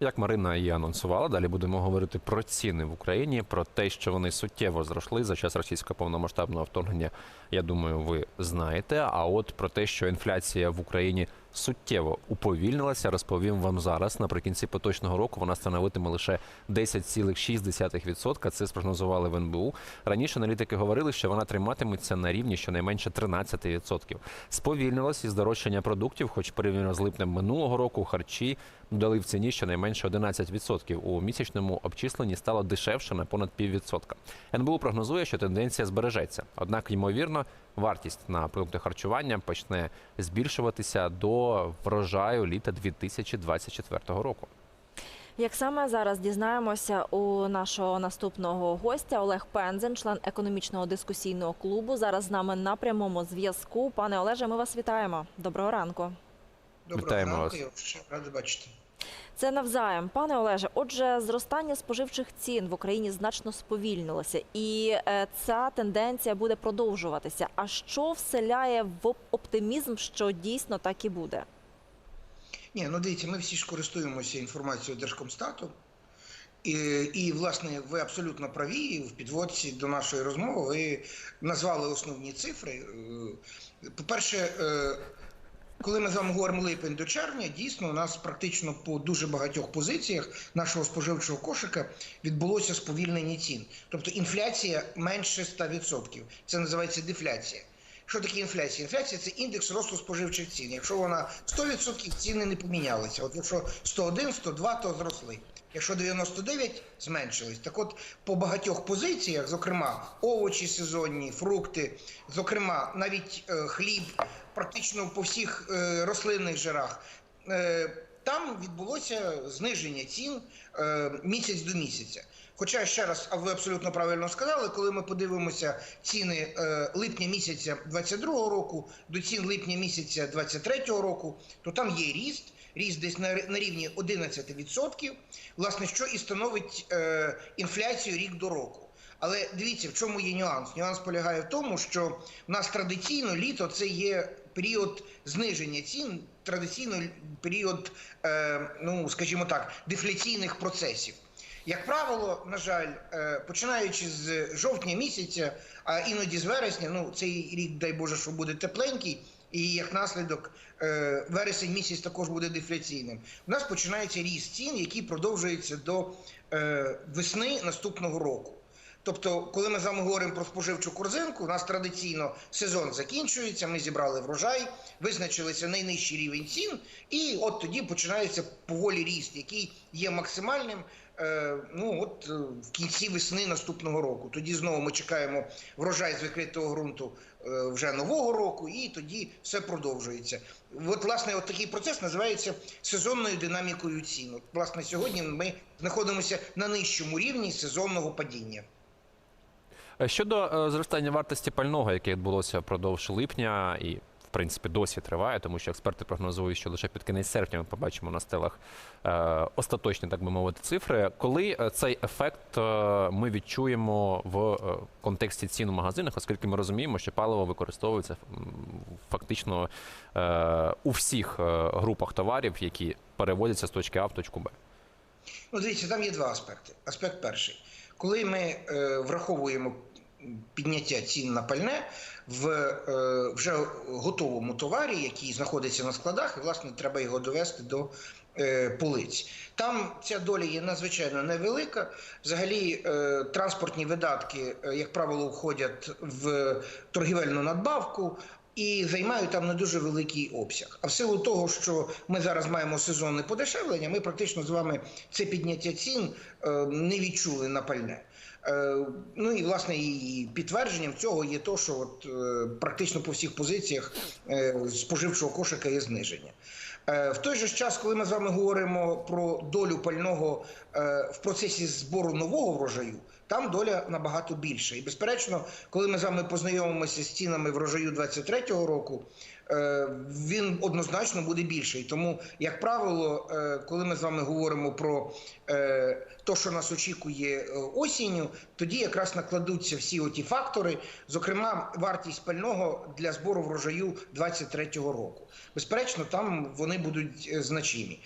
Як Марина і анонсувала, далі будемо говорити про ціни в Україні, про те, що вони суттєво зросли за час російського повномасштабного вторгнення. Я думаю, ви знаєте. А от про те, що інфляція в Україні суттєво уповільнилася, розповім вам зараз. Наприкінці поточного року вона становитиме лише 10,6%. Це спрогнозували в НБУ. Раніше аналітики говорили, що вона триматиметься на рівні щонайменше 13%. Сповільнилось і здорожчання продуктів, хоч порівняно з липнем минулого року, харчі дали в ціні щонайменше 11%. У місячному обчисленні стало дешевше на понад піввідсотка. НБУ прогнозує, що тенденція збережеться. Однак, ймовірно, вартість на продукти харчування почне збільшуватися до врожаю літа 2024 року. Як саме зараз дізнаємося у нашого наступного гостя Олег Пензен, член економічного дискусійного клубу. Зараз з нами на прямому зв'язку. Пане Олеже, ми вас вітаємо. Доброго ранку. Доброго Вітаємо ранку, вас. я радий бачити. Це навзаєм. Пане Олеже, отже, зростання споживчих цін в Україні значно сповільнилося, і е, ця тенденція буде продовжуватися. А що вселяє в оптимізм, що дійсно так і буде? Ні, ну дивіться, ми всі ж користуємося інформацією Держкомстату. І, і, власне, ви абсолютно праві. В підводці до нашої розмови ви назвали основні цифри. Е, По-перше, е, коли ми з вами говоримо липень до червня, дійсно у нас практично по дуже багатьох позиціях нашого споживчого кошика відбулося сповільнення цін. Тобто інфляція менше 100%. Це називається дефляція. Що таке інфляція? Інфляція це індекс росту споживчих цін. Якщо вона 100%, ціни не помінялися. От якщо 101, 102, то зросли. Якщо 99 зменшились, так от по багатьох позиціях, зокрема овочі сезонні, фрукти, зокрема навіть е, хліб, практично по всіх е, рослинних жирах, е, там відбулося зниження цін е, місяць до місяця. Хоча ще раз, а ви абсолютно правильно сказали, коли ми подивимося ціни е, липня місяця 22-го року до цін липня місяця 23-го року, то там є ріст, ріст десь на, рівні 11%, власне, що і становить е, інфляцію рік до року. Але дивіться, в чому є нюанс? Нюанс полягає в тому, що в нас традиційно літо це є період зниження цін, традиційно період, е, ну скажімо так, дефляційних процесів. Як правило, на жаль, е, починаючи з жовтня місяця, а іноді з вересня, ну цей рік, дай Боже, що буде тепленький, і як наслідок е, вересень місяць також буде дефляційним. У нас починається ріст цін, який продовжується до весни наступного року. Тобто, коли ми з вами говоримо про споживчу корзинку, у нас традиційно сезон закінчується, ми зібрали врожай, визначилися найнижчий рівень цін, і от тоді починається поволі ріст, який є максимальним. е, Ну от е, в кінці весни наступного року. Тоді знову ми чекаємо врожай з викритого ґрунту е, вже нового року, і тоді все продовжується. От власне, от такий процес називається сезонною динамікою цін. От, власне, сьогодні ми знаходимося на нижчому рівні сезонного падіння. Е, Щодо е, зростання вартості пального, яке відбулося впродовж липня і. В принципі, досі триває, тому що експерти прогнозують, що лише під кінець серпня ми побачимо на стелах е, остаточні, так би мовити, цифри. Коли цей ефект ми відчуємо в контексті цін у магазинах, оскільки ми розуміємо, що паливо використовується фактично у всіх групах товарів, які переводяться з точки А в точку Б. Ну, дивіться, там є два аспекти. Аспект перший. Коли ми е, враховуємо підняття цін на пальне в е, вже готовому товарі, який знаходиться на складах, і власне треба його довести до е, полиць. Там ця доля є надзвичайно невелика. Взагалі, е, транспортні видатки, е, як правило, входять в торгівельну надбавку. І займають там не дуже великий обсяг. А в силу того, що ми зараз маємо сезонне подешевлення, ми практично з вами це підняття цін е, не відчули на пальне. Е, Ну і власне і підтвердженням цього є то, що от е, практично по всіх позиціях е, споживчого кошика є зниження. В той же час, коли ми з вами говоримо про долю пального в процесі збору нового врожаю, там доля набагато більша. І безперечно, коли ми з вами познайомимося з цінами врожаю 23-го року, е, він однозначно буде більший. Тому, як правило, е, коли ми з вами говоримо про те, що нас очікує е, осінню, тоді якраз накладуться всі оті фактори, зокрема, вартість пального для збору врожаю 23-го року. Безперечно, там вони будуть значимі.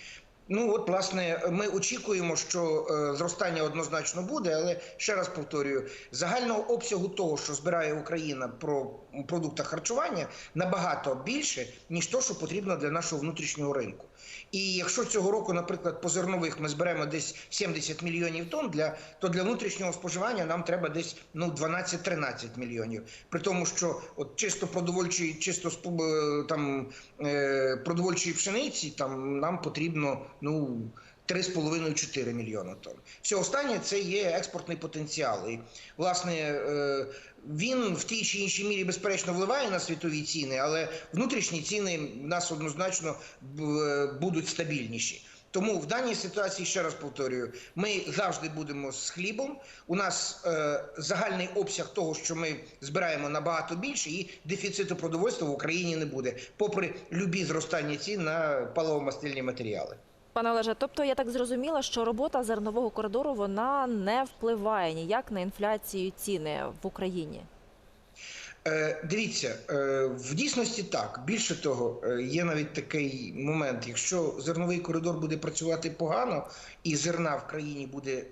Ну от власне ми очікуємо, що е, зростання однозначно буде, але ще раз повторюю, загального обсягу того, що збирає Україна про продуктах харчування, набагато більше ніж то, що потрібно для нашого внутрішнього ринку. І якщо цього року, наприклад, по зернових ми зберемо десь 70 мільйонів тонн, для то для внутрішнього споживання нам треба десь ну 12-13 мільйонів. При тому, що от чисто продовольчої, чисто е, там е, продовольчої пшениці, там нам потрібно ну. 3,5-4 мільйона тонн. Все останнє це є експортний потенціал. І, власне, е, він в тій чи іншій мірі, безперечно, впливає на світові ціни, але внутрішні ціни в нас однозначно будуть стабільніші. Тому в даній ситуації, ще раз повторюю, ми завжди будемо з хлібом. У нас е, загальний обсяг того, що ми збираємо набагато більше, і дефіциту продовольства в Україні не буде, попри любі зростання цін на паливомастильні матеріали. Пане Олеже, тобто я так зрозуміла, що робота зернового коридору вона не впливає ніяк на інфляцію ціни в Україні. Е, Дивіться, е, в дійсності так. Більше того, е, є навіть такий момент: якщо зерновий коридор буде працювати погано, і зерна в країні буде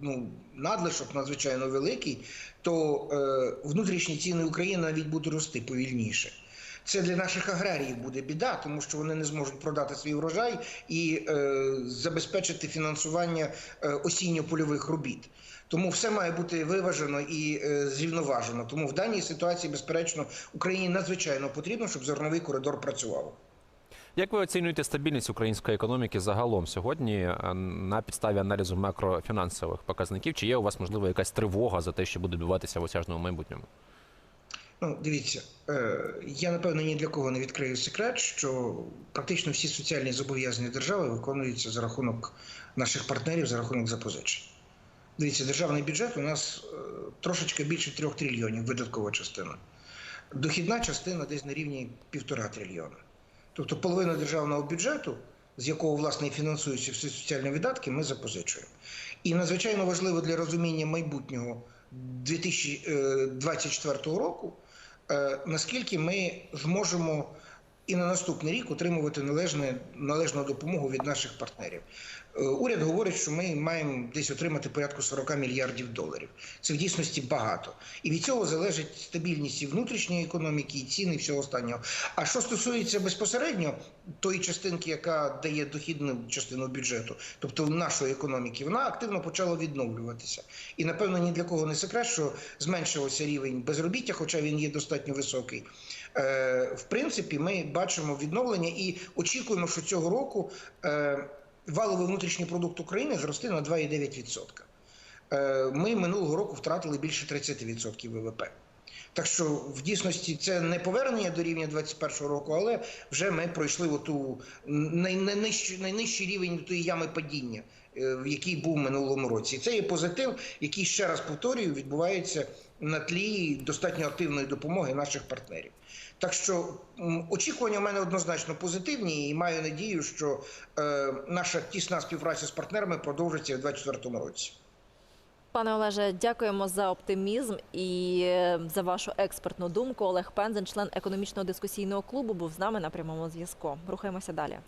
ну, надлишок надзвичайно великий, то внутрішні ціни України навіть будуть рости повільніше. Це для наших аграріїв буде біда, тому що вони не зможуть продати свій врожай і е, забезпечити фінансування е, осінньо-польових робіт. Тому все має бути виважено і е, зрівноважено. Тому в даній ситуації, безперечно, Україні надзвичайно потрібно, щоб зерновий коридор працював. Як ви оцінюєте стабільність української економіки загалом сьогодні е, на підставі аналізу макрофінансових показників? Чи є у вас можливо якась тривога за те, що буде відбуватися в осяжному майбутньому? Ну, дивіться, е, я напевно ні для кого не відкрию секрет, що практично всі соціальні зобов'язання держави виконуються за рахунок наших партнерів, за рахунок запозичень. Дивіться, державний бюджет у нас е, трошечки більше трьох трильйонів видаткова частина. Дохідна частина десь на рівні півтора трильйона. Тобто половина державного бюджету, з якого власне фінансуються всі соціальні видатки, ми запозичуємо. І надзвичайно важливо для розуміння майбутнього 2024 року, е, наскільки ми зможемо і на наступний рік отримувати належне, належну допомогу від наших партнерів. Е, Уряд говорить, що ми маємо десь отримати порядку 40 мільярдів доларів. Це в дійсності багато. І від цього залежить стабільність і внутрішньої економіки, і ціни, і всього останнього. А що стосується безпосередньо тої частинки, яка дає дохідну частину бюджету, тобто нашої економіки, вона активно почала відновлюватися. І напевно ні для кого не секрет, що зменшився рівень безробіття, хоча він є достатньо високий. Е, в принципі, ми бачимо відновлення і очікуємо, що цього року е, валовий внутрішній продукт України зросте на 2,9%. Е, ми минулого року втратили більше 30% ВВП. Так що в дійсності це не повернення до рівня 2021 року, але вже ми пройшли оту най- найнижчий, найнижчий рівень тої ями падіння, в який був минулому році. І це є позитив, який ще раз повторюю, відбувається на тлі достатньо активної допомоги наших партнерів. Так що очікування в мене однозначно позитивні, і маю надію, що е, наша тісна співпраця з партнерами продовжиться в 2024 році. Пане Олеже, дякуємо за оптимізм і е, за вашу експертну думку. Олег Пензен, член економічного дискусійного клубу, був з нами на прямому зв'язку. Рухаємося далі.